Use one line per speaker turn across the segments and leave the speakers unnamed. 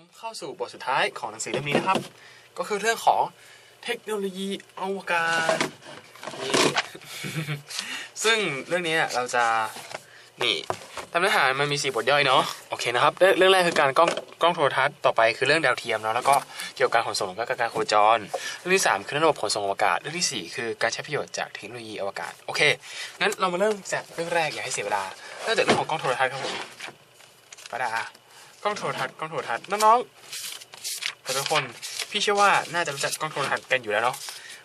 ผมเข้าสู่บทสุดท้ายของหนังสือเล่มนี้นะครับ ก็คือเรื่องของเทคโนโลยีอวกาศนี่ซึ่งเรื่องนี้เราจะนี่ตามเนื้อหามันมีสี่บทย่อยเนาะโอเคนะครับ เรื่องแรกคือการกล้องกล้องโทรทัศน์ต่อไปคือเรื่องดาวเทียมเนาะแล้วก็เกี่ยวกับการขนส่งและก็การโคจร เรื่องที่สามคือระบบขนส่งอวกาศ เรื่องที่สี่คือการใช้ประโยชน์จากเทคโนโลยีอวกาศโอเคงั้นเรามาเริ่มจากเรื่องแรกอย่าให้เสียเวลาเริ่มจากเรื่องของกล้องโทรทัศน์ครับผมประดา กล้องโทรทัศน์กล้องโทรทัศน์น้องๆทุกคนพี่เชื่อว่าน่าจะรู้จักกล้องโทรทัศน์กันอยู่แล้วเนาะ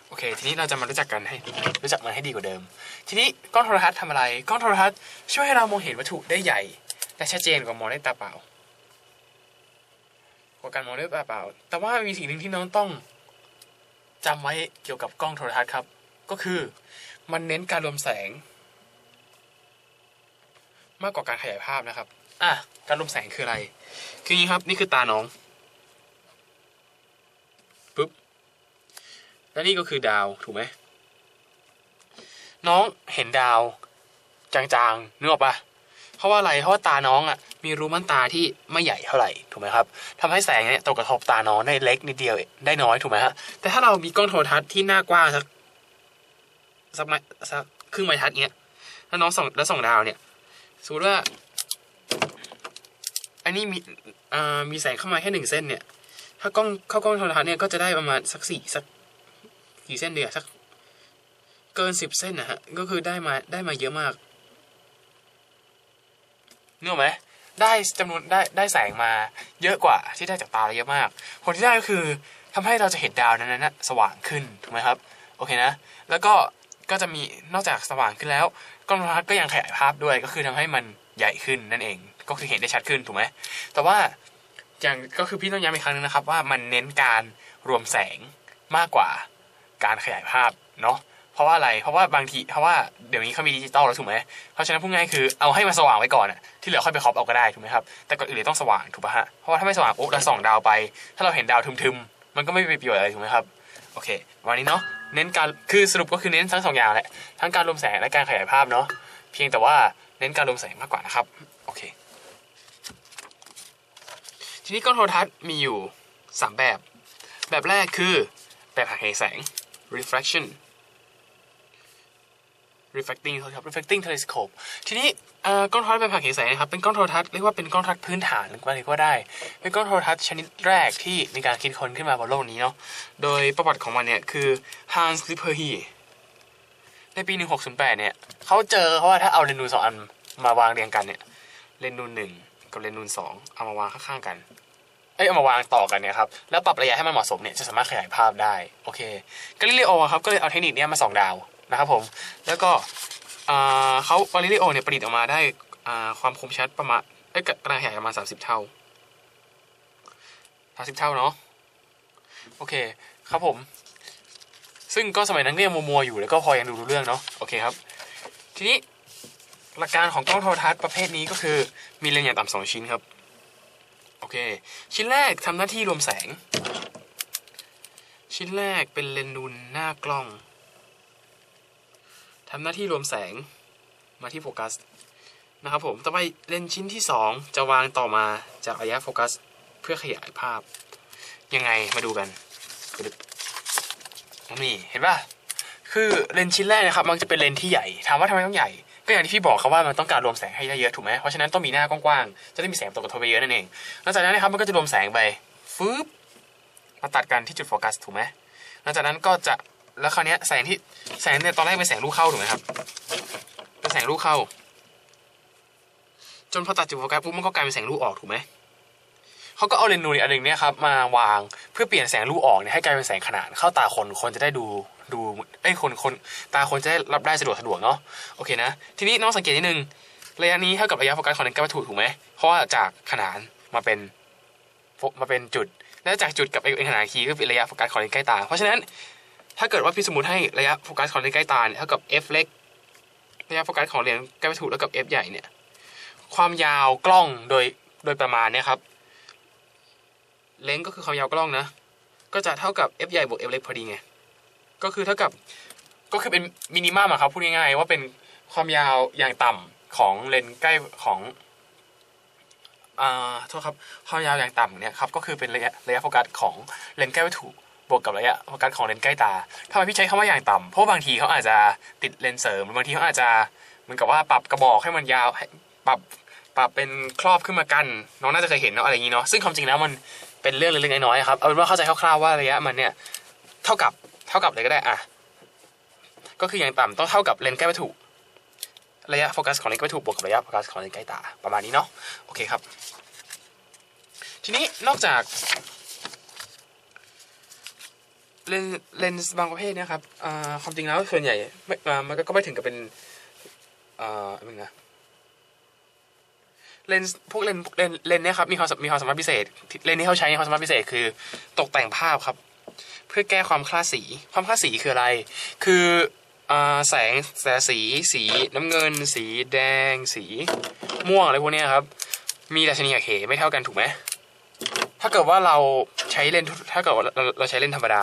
โอเค ทีนี้เราจะมารู้จักกันให้รู้จักมันให้ดีกว่าเดิม ทีนี้กล้องโทรทัศน์ทำอะไรกล้องโทรทัศน์ช่วยให้เรามองเห็นวัตถุได้ใหญ่และชัดเจนกว่ามองด้วยตาเปล่ากว่าการมองด้วยตาเปล่า แต่ว่ามีสิ่งหนึ่งที่น้องต้องจำไว้เกี่ยวกับกล้องโทรทัศน์ครับ ก็คือ มันเน้นการรวมแสง มากกว่าการขยายภาพนะครับ อะการรวมแสงคืออะไร คืออย่างนี้ครับ นี่คือตาน้องปุ๊บและนี่ก็คือดาวถูกไหมน้องเห็นดาว จางๆนึกออกปะเพราะว่าอะไรเพราะว่าตาน้องอะมีรูม่นตาที่ไม่ใหญ่เท่าไหร่ถูกไหมครับทำให้แสงเนี่ยตกกระทบตาน้องได้เล็กนิดเดียวได้น้อยถูกไหมฮะแต่ถ้าเรามีกล้องโทรทัศน์ที่หน้ากว้างสักสักไม้สักครึ่งไม้ทัดเนี้ยแล้วน้องส่องแล้วส่องดาวเนี่ยสมมติว่า อันนี้มีอ่ามีแสงเข้ามาแค่หนึ่งเส้นเนี่ย ถ้ากล้องเข้ากล้องโทรทัศน์เนี่ยก็จะได้ประมาณสักสี่สักกี่เส้นเดียวสักเกินสิบเส้นนะฮะ ก็คือได้มาได้มาเยอะมากนึกออกไหมได้จำนวนได้ได้แสงมาเยอะกว่าที่ได้จากตาเราเยอะมาก ผลที่ได้ก็คือทำให้เราจะเห็นดาวนั้นนะสว่างขึ้นถูกไหมครับ โอเคนะ แล้วก็ก็จะมีนอกจากสว่างขึ้นแล้วกล้องโทรทัศน์ก็ยังขยายภาพด้วยก็คือทำให้มันใหญ่ขึ้นนั่นเอง ก็คือเห็นได้ชัดขึ้นถูกไหมแต่ว่าอย่างก็คือพี่ต้องย้ำอีกครั้งนึงนะครับ ว่ามันเน้นการรวมแสงมากกว่าการขยายภาพเนาะเพราะว่าอะไรเพราะว่าบางทีเพราะว่าเดี๋ยวนี้เขามีดิจิตอลแล้วถูกไหมเพราะฉะนั้นพูดง่ายคือเอาให้มันสว่างไว้ก่อนอะที่เหลือค่อยไปครอปเอาก็ได้ถูกไหมครับแต่ก่อนอื่นเลยต้องสว่างถูกป่ะฮะเพราะว่าถ้าไม่สว่างปุ๊บเราส่องดาวไป ถ้าเราเห็นดาวทึมๆ มันก็ไม่มีประโยชน์อะไรถูกไหมครับโอเควันนี้เนาะเน้นการคือสรุปก็คือเน้นทั้งสองอย่างแหละทั้งการรวมแสงและการขยายภาพเนาะเพียงแต่ว่าเน้นการรวมแสงมากกว่านะครับโอเค ทีนี้กล้องโทรทัศน์มีอยู่ 3 แบบ แบบแรกคือแบบหักเหแสง refraction refracting ครับ refracting telescope ทีนี้กล้องโทรทัศน์แบบหักเหแสงนะครับ เป็นกล้องโทรทัศน์เรียกว่าเป็นกล้องโทรทัศน์พื้นฐานหรือว่าไรก็ได้ เป็นกล้องโทรทัศน์ชนิดแรกที่มีการคิดค้นขึ้นมาบนโลกนี้เนาะ โดยประวัติของมันเนี่ยคือ Hans Lippershey ในปี 1608 เนี่ยเขาเจอเขาว่าถ้าเอาเลนส์นูสองอันมาวางเรียงกันเนี่ย เลนส์นูหนึ่ง กับเลนส์นูนสองเอามาวางข้างๆกันเอ้ยเอามาวางต่อกันเนี่ยครับแล้วปรับระยะให้มันเหมาะสมเนี่ยจะสามารถขยายภาพได้โอเคกาลิเลโอครับก็เลยเอาเทคนิคนี้มาสองดาวนะครับผมแล้วก็เขากาลิเลโอเนี่ยประดิษฐ์ออกมาได้ความคมชัดประมาณเอ้ยกำลังขยายประมาณ30เท่า30เท่าเนาะโอเคครับผม ซึ่งก็สมัยนั้นก็ยังมัวๆอยู่แล้วก็พอยังดูรู้เรื่องเนาะโอเคครับ ทีนี้ หลักการของกล้องโทรทัศน์ประเภทนี้ก็คือมีเลนส์อย่างต่ำสองชิ้นครับ โอเค ชิ้นแรกทำหน้าที่รวมแสง ชิ้นแรกเป็นเลนส์นูนหน้ากล้องทำหน้าที่รวมแสงมาที่โฟกัสนะครับผม ต่อไปเลนส์ชิ้นที่สองจะวางต่อมาจากระยะโฟกัสเพื่อขยายภาพ ยังไงมาดูกันนี่เห็นป่ะคือเลนส์ชิ้นแรกนะครับ มันจะเป็นเลนส์ที่ใหญ่ ถามว่าทำไมต้องใหญ่ ก็อย่างที่พี่บอกครับว่ามันต้องการรวมแสงให้ได้เยอะถูกไหมเพราะฉะนั้นต้องมีหน้ากว้างๆจะได้มีแสงตกกระทบไปเยอะนั่นเองหลังจากนั้นนะครับมันก็จะรวมแสงไปฟึบมาตัดกันที่จุดโฟกัสถูกไหมหลังจากนั้นก็จะแล้วคราวนี้แสงที่แสงเนี่ยตอนแรกเป็นแสงลูกเข้าถูกไหมครับเป็นแสงลูกเข้า จนพอตัดจุดโฟกัสปุ๊บมันก็กลายเป็นแสงลูกออกถูกไหมเขาก็เอาเลนส์นูนอีกอันหนึ่งเนี่ยครับมาวางเพื่อเปลี่ยนแสงลูกออกเนี่ยให้กลายเป็นแสงขนานเข้าตาคนคนจะได้ดู ดูไอ้คนคนตาคนจะได้รับได้สะดวกสะดวกเนาะโอเคนะ ทีนี้น้องสังเกตนิดนึงระยะนี้เท่ากับระยะโฟกัสของเลนส์ใกล้วัตถุถูกไหมเพราะว่าจากขนานมาเป็นมาเป็นจุด แล้วจากจุดกับไอ้ขนานคีก็เป็นระยะโฟกัสของเลนส์ใกล้ตา เพราะฉะนั้นถ้าเกิดว่าพี่สมมติให้ระยะโฟกัสของเลนส์ใกล้ตาเนี่ยเท่ากับ f เล็กระยะโฟกัสของเลนส์ใกล้วัตถุแล้วกับ f ใหญ่เนี่ยความยาวกล้องโดยโดยประมาณเนี่ยครับเลนส์ก็คือความยาวกล้องนะ ก็จะเท่ากับ f ใหญ่บวก f เล็กพอดีไง ก็คือเท่ากับก็คือเป็นมินิมัมอะครับพูดง่ายๆว่าเป็นความยาวอย่างต่ำของเลนส์ใกล้ของอ่าโทษครับความยาวอย่างต่ำเนี่ยครับก็คือเป็นระยะระยะโฟกัสของเลนส์ใกล้วัตถุบวกกับระยะโฟกัสของเลนส์ใกล้ตาทำไมพี่ใช้คำว่าอย่างต่ำเพราะบางทีเขาอาจจะติดเลนส์เสริมบางทีเขาอาจจะเหมือนกับว่าปรับกระบอกให้มันยาวปรับปรับเป็นครอบขึ้นมากันน้องน่าจะเคยเห็นเนาะอะไรอย่างนี้เนาะซึ่งความจริงแล้วมันเป็นเรื่องเล็กๆน้อยๆครับเอาเป็นว่าเข้าใจคร่าวๆว่าระยะมันเนี่ยเท่ากับ ท่ากับเลยก็ได้อะก็คืออย่างต่ำต้องเท่ากับเลนส์ใกล้วัตถุ ระยะโฟกัสของเลนส์ใกล้วัตถุบวกกับระยะโฟกัสของเลนส์ใกล้ตาประมาณนี้เนาะโอเคครับ ทีนี้นอกจากเลนส์เลนส์บางประเภทนะครับความจริงแล้วส่วนใหญ่ไม่มันก็ไม่ถึงกับเป็นอ่าอะไรนะเลนส์พวกเลนส์เลนส์เลนเนี่ยครับมีความมีความสามารถพิเศษเลนส์ที่เขาใช้ความสามารถพิเศษคือตกแต่งภาพครับ พื่อแก้ความคลาดสี ความคลาดสีคืออะไร คือแสงแสงสี สีน้ำเงิน สีแดง สีม่วงอะไรพวกนี้ครับ มีดัชนีหักเหไม่เท่ากันถูกไหม ถ้าเกิดว่าเราใช้เลนถ้าเกิดว่าเราเราใช้เลนธรรมดา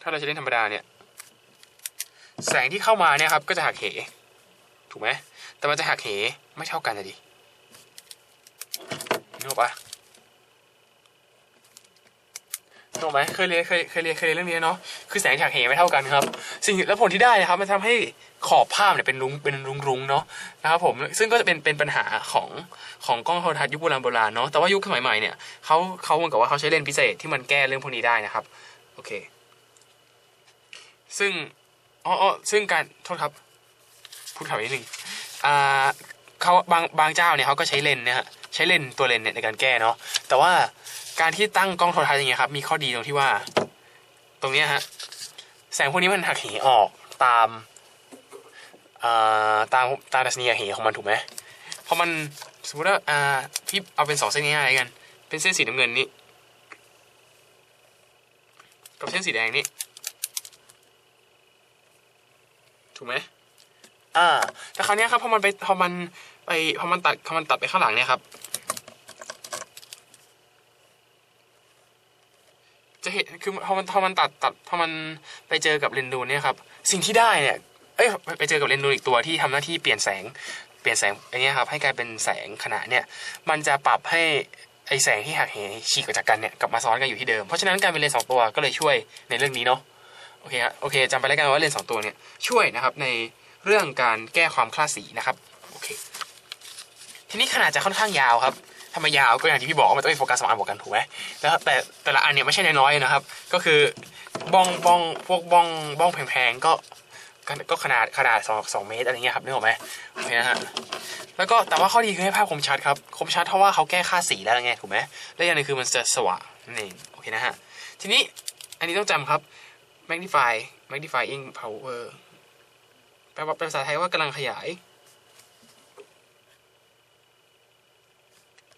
ถ้าเราใช้เลนธรรมดาเนี่ย แสงที่เข้ามาเนี่ยครับก็จะหักเห ถูกไหม แต่มันจะหักเหไม่เท่ากันเลยดินึกออกปะ นึกไหมเคยเรียนเคยเคยเรียนเคยเรียนเรื่องนี้เนาะคือแสงที่หักเหไม่เท่ากันครับ สิ่งแล้วผลที่ได้นะครับ มันทำให้ขอบภาพเนี่ยเป็นรุ้งเป็นรุ้งรุ้งเนาะนะครับผมซึ่งก็จะเป็นเป็นปัญหาของของกล้องโทรทัศน์ยุคโบราณโบราณเนาะแต่ว่ายุคสมัยใหม่เนี่ยเขาเขาเหมือนกับว่าเขาใช้เลนส์พิเศษที่มันแก้เรื่องพวกนี้ได้นะครับโอเค ซึ่งอ๋อซึ่งการโทษครับพูดข่าวนิดนึงอ่าเขาบางบางเจ้าเนี่ยเขาก็ใช้เลนส์เนี่ยฮะใช้เลนส์ตัวเลนส์เนี่ยในการแก้เนาะแต่ว่า การที่ตั้งกล้องโทรทัศน์อย่างเงี้ยครับ มีข้อดีตรงที่ว่า ตรงเนี้ยฮะ แสงพวกนี้มันหักเหออกตามอ่าตามตามดัชนีหักเหของมันถูกไหมเพราะมันสมมติว่าอ่าพี่เอาเป็นสองเส้นง่ายๆกัน เป็นเส้นสีน้ำเงินนี่กับเส้นสีแดงนี่ถูกไหมอ่าแต่คราวเนี้ยครับพอมันไปพอมันไปพอมันตัดพอมันตัดไปข้างหลังเนี่ยครับ จะเห็นคือพอมันพอมันตัดตัดพอมันไปเจอกับเลนดูเนี่ยครับสิ่งที่ได้เนี่ยเอ้ยไปเจอกับเลนดูอีกตัวที่ทำหน้าที่เปลี่ยนแสงเปลี่ยนแสงอันเนี้ยครับให้กลายเป็นแสงขนาดเนี่ยมันจะปรับให้ไอแสงที่หักเหฉีกออกจากกันเนี่ยกลับมาซ้อนกันอยู่ที่เดิมเพราะฉะนั้นการเป็นเลนส์สองตัวก็เลยช่วยในเรื่องนี้เนาะโอเคฮะโอเคจำไปแล้วกันว่าเลนส์สองตัวเนี่ยช่วยนะครับในเรื่องการแก้ความคลาดสีนะครับโอเคทีนี้ขนาดจะค่อนข้างยาวครับ ทำไมยาวก็อย่างที่พี่บอกว่ามันต้องมีโฟกัสสองอันบวกกันถูกไหมแล้วแต่แต่ละอันเนี่ยไม่ใช่น้อยๆนะครับ ก็คือบ้องบ้องพวกบ้องบ้องแพงๆก็ก็ขนาดขนาดสองสองเมตรอะไรเงี้ยครับนึกออกไหมโอเคนะฮะแล้วก็แต่ว่าข้อดีคือให้ภาพคมชัดครับคมชัดเพราะว่าเขาแก้ค่าสีแล้วไงถูกไหมและอย่างนึงคือมันจะสว่างนั่นเองโอเคนะฮะทีนี้อันนี้ต้องจำครับ magnify magnifying power แปลว่าเป็นภาษาไทยว่ากำลังขยาย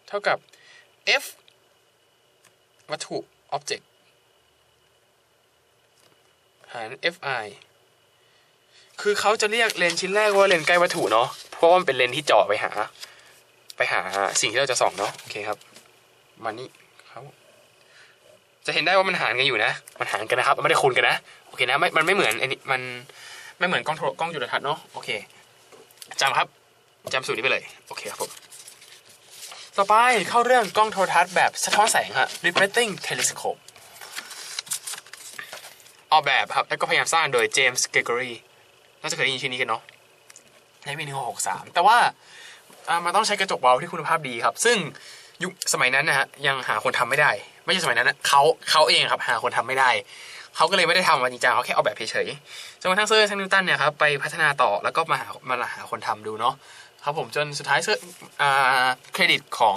เท่ากับ f วัตถุ object หาร fi คือเขาจะเรียกเลนชิ้นแรกว่าเลนใกล้วัตถุเนาะ เพราะว่ามันเป็นเลนที่เจาะไปหา ไปหาสิ่งที่เราจะส่องเนาะ โอเคครับ มานี่เขาจะเห็นได้ว่ามันหารกันอยู่นะ มันหารกันนะครับ มันไม่ได้คูณกันนะ โอเคนะไม่มันไม่เหมือนอ้นี่มันไม่เหมือนกล้องโทรกล้องจุลทรรศน์เนาะ โอเคจำครับจำสูตรนี้ไปเลย โอเคครับผม ต่อไปเข้าเรื่องกล้องโทรทัศน์แบบสะท้อนแสงฮะ reflecting telescope ออกแบบครับ แล้วก็พยายามสร้างโดยเจมส์เกรกอรีน่าจะเคยได้ยินชื่อนี้กันเนาะในปีหนึ่งหกสามแต่ว่ามันต้องใช้กระจกเบาที่คุณภาพดีครับ ซึ่งยุคสมัยนั้นนะฮะยังหาคนทำไม่ได้ ไม่ใช่สมัยนั้นนะเขาเขาเองครับหาคนทำไม่ได้ เขาก็เลยไม่ได้ทำมันจริงจังเขาแค่ออกแบบเฉยๆจนกระทั่งเซอร์ชันนิวตันเนี่ยครับไปพัฒนาต่อแล้วก็มาหามาหาคนทำดูเนาะ ครับผมจนสุดท้ายเซอร์อ่าเครดิตของ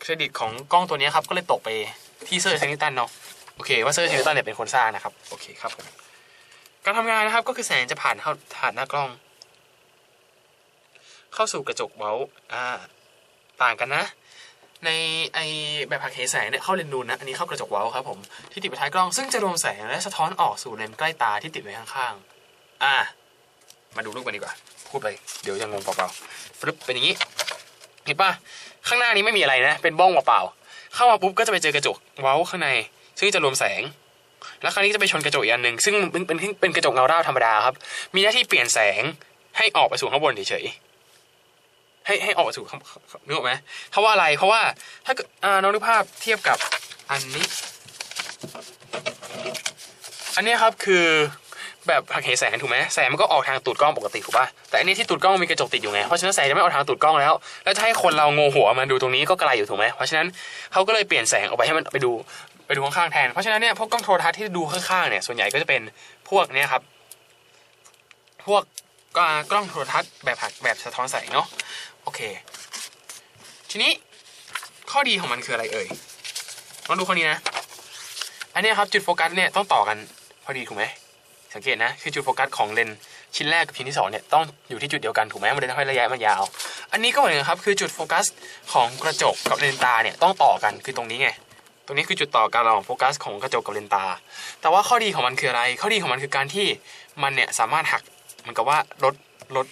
เครดิตของกล้องตัวนี้ครับก็เลยตกไปที่เซอร์ชันนิวตันเนาะโอเคว่าเซอร์ชันนิวตันเนี่ยเป็นคนสร้างนะครับโอเคครับผมการทำงานนะครับก็คือแสงจะผ่านเข้าผ่านหน้ากล้อง เข้าสู่กระจกเบ้าอ่าต่างกันนะ ในไอแบบผักเหแสงเนี่ยเข้าเลนส์นูนนะอันนี้เข้ากระจกเว้าครับผมที่ติดไปท้ายกล้องซึ่งจะรวมแสงและสะท้อนออกสู่เลนส์ใกล้ตาที่ติดไว้ข้างๆอ่ามาดูรูปกันดีกว่า พูดไปเดี๋ยวจะงงเปล่าๆฟลึบเป็นอย่างนี้ เห็นปะข้างหน้านี้ไม่มีอะไรนะ เป็นบ้องเปล่าๆเข้ามาปุ๊บก็จะไปเจอกระจกเว้าข้างใน ซึ่งจะรวมแสง แล้วคราวนี้จะไปชนกระจกอีกอันหนึ่งซึ่งเป็นเป็นเป็นกระจกเงาด้าวธรรมดาครับ มีหน้าที่เปลี่ยนแสงให้ออกไปสู่ข้างบนเฉยให้ให้ออกสู่คำนึกออกไหมเพราะว่าอะไรเพราะว่าถ้าอ่าน้องนึกภาพเทียบกับอันนี้ อันนี้ครับคือ แบบหักเหแสงถูกไหมแสงมันก็ออกทางตูดกล้องปกติถูกป่ะแต่อันนี้ที่ตูดกล้องมีกระจกติดอยู่ไงเพราะฉะนั้นแสงจะไม่ออกทางตูดกล้องแล้ว แล้วจะให้คนเราโงหัวมาดูตรงนี้ก็ไกลอยู่ถูกไหมเพราะฉะนั้นเขาก็เลยเปลี่ยนแสงออกไปให้มันไปดูไปดูข้างๆแทนเพราะฉะนั้นเนี่ยพวกกล้องโทรทัศน์ที่ดูข้างๆเนี่ยส่วนใหญ่ก็จะเป็นพวกเนี้ยครับพวกกล้องโทรทัศน์แบบหักแบบสะท้อนแสงเนาะโอเค ทีนี้ข้อดีของมันคืออะไรเอ่ยลองดูข้อนี้นะอันนี้ครับจุดโฟกัสเนี่ยต้องต่อกันพอดีถูกไหม สังเกตนะคือจุดโฟกัสของเลนชิ้นแรกกับชิ้นที่สองเนี่ยต้องอยู่ที่จุดเดียวกันถูกไหมมันเลยทำให้ระยะมันยาว อันนี้ก็เหมือนกันครับคือจุดโฟกัสของกระจกกับเลนตาเนี่ยต้องต่อกันคือตรงนี้ไงตรงนี้คือจุดต่อการระหว่างโฟกัสของกระจกกับเลนตา แต่ว่าข้อดีของมันคืออะไร ข้อดีของมันคือการที่มันเนี่ยสามารถหักเหมันกับว่าลดลด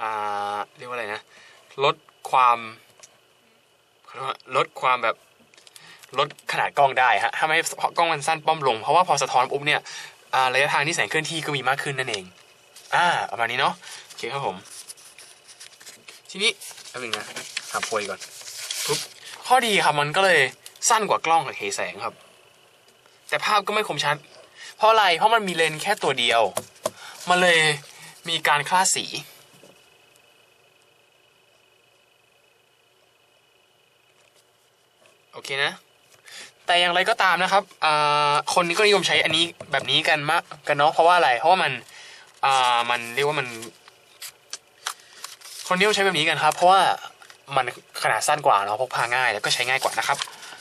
อ่าเรียกว่าอะไรนะลดความลดความแบบ ลดขนาดกล้องได้ฮะทำให้กล้องมันสั้นป้อมลง เพราะว่าพอสะท้อนปุ๊บเนี่ยระยะทางที่แสงเคลื่อนที่ก็มีมากขึ้นนั่นเอง อ่าประมาณนี้เนาะโอเคครับผม ทีนี้แป๊บนึงนะหาโพยก่อนปุ๊บข้อดีครับมันก็เลยสั้นกว่ากล้องกับเหแสงครับ แต่ภาพก็ไม่คมชัด เพราะอะไรเพราะมันมีเลนแค่ตัวเดียว มันเลยมีการคลาดสีโอเคนะ แต่อย่างไรก็ตามนะครับคนนี้ก็นิยมใช้อันนี้แบบนี้กันมากกันเนาะเพราะว่าอะไรเพราะว่ามันมันเรียกว่ามัน คนนิยมใช้แบบนี้กันครับ เพราะว่ามันขนาดสั้นกว่าเนาะพกพาง่ายแล้วก็ใช้ง่ายกว่านะครับ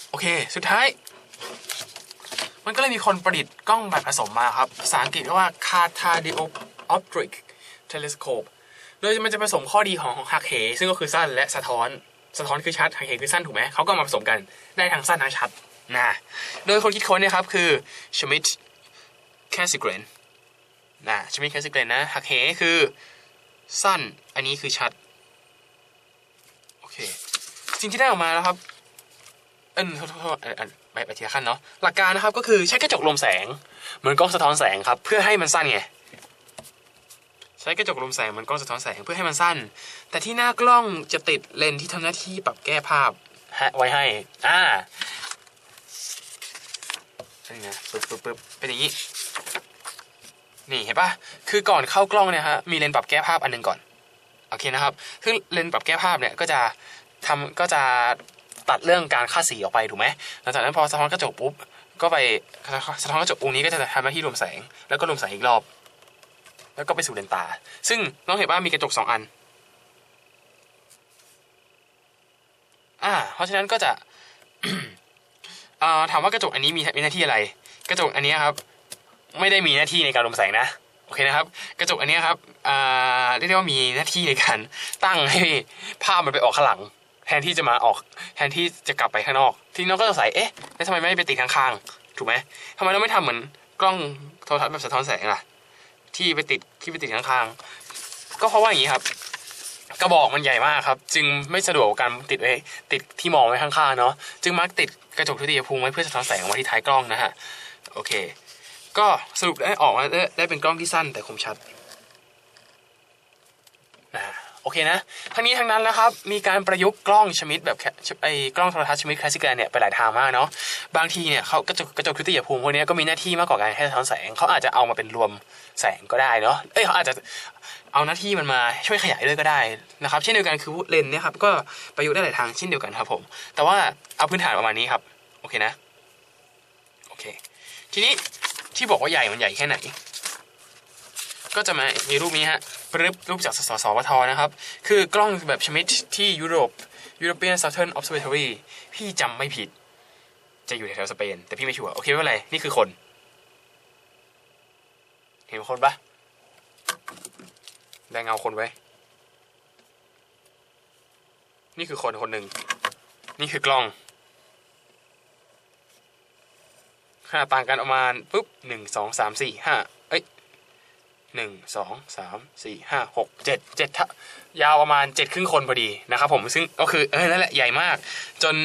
โอเค สุดท้าย มันก็เลยมีคนประดิษฐ์กล้องแบบผสมมาครับภาษาอังกฤษเรียกว่า Catadioptric Telescope โดยมันจะผสมข้อดีของหักเห ซึ่งก็คือสั้นและสะท้อน สะท้อนคือชัดหักเหคือสั้นถูกไหมเขาก็มาผสมกันได้ทั้งสั้นทั้งชัด นะโดยคนคิดค้นเนี่ยครับคือ Schmidt c a s i g r e n นะ Schmidt c a s i g r e n นะหักเหคือสั้นอันนี้คือชัดโอเคสิ่งที่ได้ออกมาแล้วครับเออโทษโทษไปไปทีละขั้นเนาะหลักการนะครับก็คือใช้กระจกลมแสง เหมือนกล้องสะท้อนแสงครับ เพื่อให้มันสั้นไงใช้กระจกลมแสงเหมือนกล้องสะท้อนแสงเพื่อให้มันสั้น แต่ที่หน้ากล้องจะติดเลนที่ทำหน้าที่ปรับแก้ภาพไว้ให้อ่า นี่ไงปึ๊บปึ๊บปึ๊บเป็นอย่างนี้ นี่เห็นปะคือก่อนเข้ากล้องเนี่ยฮะ มีเลนส์ปรับแก้ภาพอันหนึงก่อน โอเคนะครับซึ่งเลนส์ปรับแก้ภาพเนี่ยก็จะทำก็จะตัดเรื่องการค่าสีออกไปถูกไหมหลังจากนั้นพอสะท้อนกระจกปุ๊บ ก็ไปสะท้อนกระจกองนี้ก็จะทำหน้าที่รวมแสง แล้วก็รวมแสงอีกรอบ แล้วก็ไปสู่เลนตา ซึ่งน้องเห็นว่ามีกระจกสองอัน อ่า เพราะฉะนั้นก็จะ ถามว่ากระจกอันนี้มีมีหน้าที่อะไร กระจกอันนี้ครับ ไม่ได้มีหน้าที่ในการรวมแสงนะโอเคนะครับ กระจกอันนี้ครับอ่าเรียกได้ว่ามีหน้าที่ในการตั้งให้ภาพมันไปออกข้างหลัง แทนที่จะมาออกแทนที่จะกลับไปข้างนอก ทีนี้น้องก็สงสัยเอ๊ะแล้วทำไมไม่ไปติดข้างๆถูกไหมทำไมเราไม่ทำเหมือนกล้องโทรทัศน์แบบสะท้อนแสงล่ะ ที่ไปติดที่ไปติดข้างๆก็เพราะว่าอย่างนี้ครับ กระบอกมันใหญ่มากครับ จึงไม่สะดวกการติดไว้ติดที่มองไว้ข้างๆเนาะจึงมักติดกระจกทุติยภูมิไว้เพื่อสะท้อนแสงออกมาที่ท้ายกล้องนะฮะโอเค ก็สรุปได้ออกมาได้ได้เป็นกล้องที่สั้นแต่คมชัดนะ โอเคนะทั้งนี้ทั้งนั้นแล้วครับมีการประยุกต์กล้องชมิดแบบไอ้กล้องโทรทัศน์ชมิดคลาสสิกแกรนเนี่ยไปหลายทางมากเนาะบางทีเนี่ยเขากระจกกระจกทุติยภูมิพวกเนี้ยก็มีหน้าที่มากกว่าการให้สะท้อนแสงเขาอาจจะเอามาเป็นรวมแสงก็ได้เนาะเอ้ยเขาอาจจะเอาหน้าที่มันมาช่วยขยายด้วยก็ได้นะครับเช่นเดียวกันคือเลนเนี่ยครับก็ประยุกต์ได้หลายทางเช่นเดียวกันครับผมแต่ว่าเอาพื้นฐานประมาณนี้ครับโอเคนะโอเคทีนี้ที่บอกว่าใหญ่มันใหญ่แค่ไหน ก็จะมามีรูปนี้ฮะรูปรูปจากสสสวทนะครับ คือกล้องแบบชมิดที่ยุโรป European Southern Observatory พี่จำไม่ผิด จะอยู่แถวสเปน แต่พี่ไม่ชัวร์โอเคไม่เป็นไร นี่คือคน เห็นคนปะได้เงาคนไว้ นี่คือคนคนหนึ่ง นี่คือกล้องขนาดต่างกันประมาณปุ๊บหนึ่งสองสามสี่ห้า หนึ่งสองสามสี่ห้าหกเจ็ดเจ็ดยาวประมาณเจ็ดครึ่งคนพอดีนะครับผมซึ่งก็คือเออนั่นแหละใหญ่มาก จน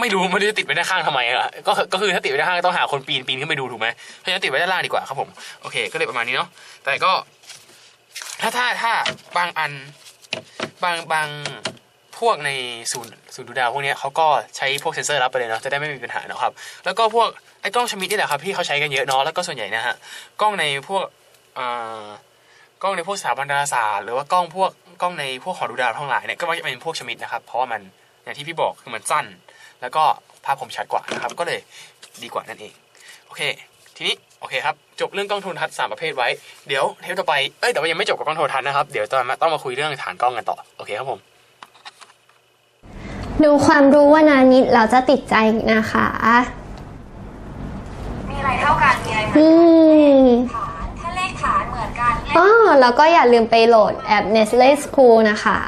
ไม่รู้มันจะติดไว้ด้านข้างทำไมอะก็ก็คือถ้าติดไว้ด้านข้างต้องหาคนปีนปีนขึ้นไปดูถูกไหมเพราะฉะนั้นติดไว้ด้านล่างดีกว่าครับผมโอเค ก็เลยประมาณนี้เนาะแต่ก็ ถ้าถ้าถ้าบางอันบางบางพวกในศูนย์ศูนย์ดูดาวพวกนี้เขาก็ใช้พวกเซนเซอร์รับไปเลยเนาะจะได้ไม่มีปัญหาเนาะครับแล้วก็พวกไอ้กล้องชมิดนี่แหละครับที่เขาใช้กันเยอะเนาะแล้วก็ส่วนใหญ่นะฮะกล้องในพวก กล้องในพวกสถาบันดาราศาสตร์หรือว่ากล้องพวกกล้องในพวกหอดูดาวทั้งหลายเนี่ยก็มักจะเป็นพวกชมิดนะครับ เพราะว่ามันอย่างที่พี่บอกคือมันสั้น แล้วก็ภาพคมชัดกว่านะครับก็เลยดีกว่านั่นเองโอเค ทีนี้โอเคครับจบเรื่องกล้องโทรทัศน์สามประเภทไว้เดี๋ยวเทปต่อไปเอ้ยแต่ว่ายังไม่จบกับกล้องโทรทัศน์นะครับเดี๋ยวตอนมาต้องมาคุยเรื่องฐานกล้องกันต่อโอเคครับผม
ดูความรู้ว่านานิดเราจะติดใจนะคะ
มีอะไรเท่ากันมีอะไรเหมือน
อื
กัน
อ๋อแล้วก็อย่าลืมไปโหลดแอป Nestle School นะคะ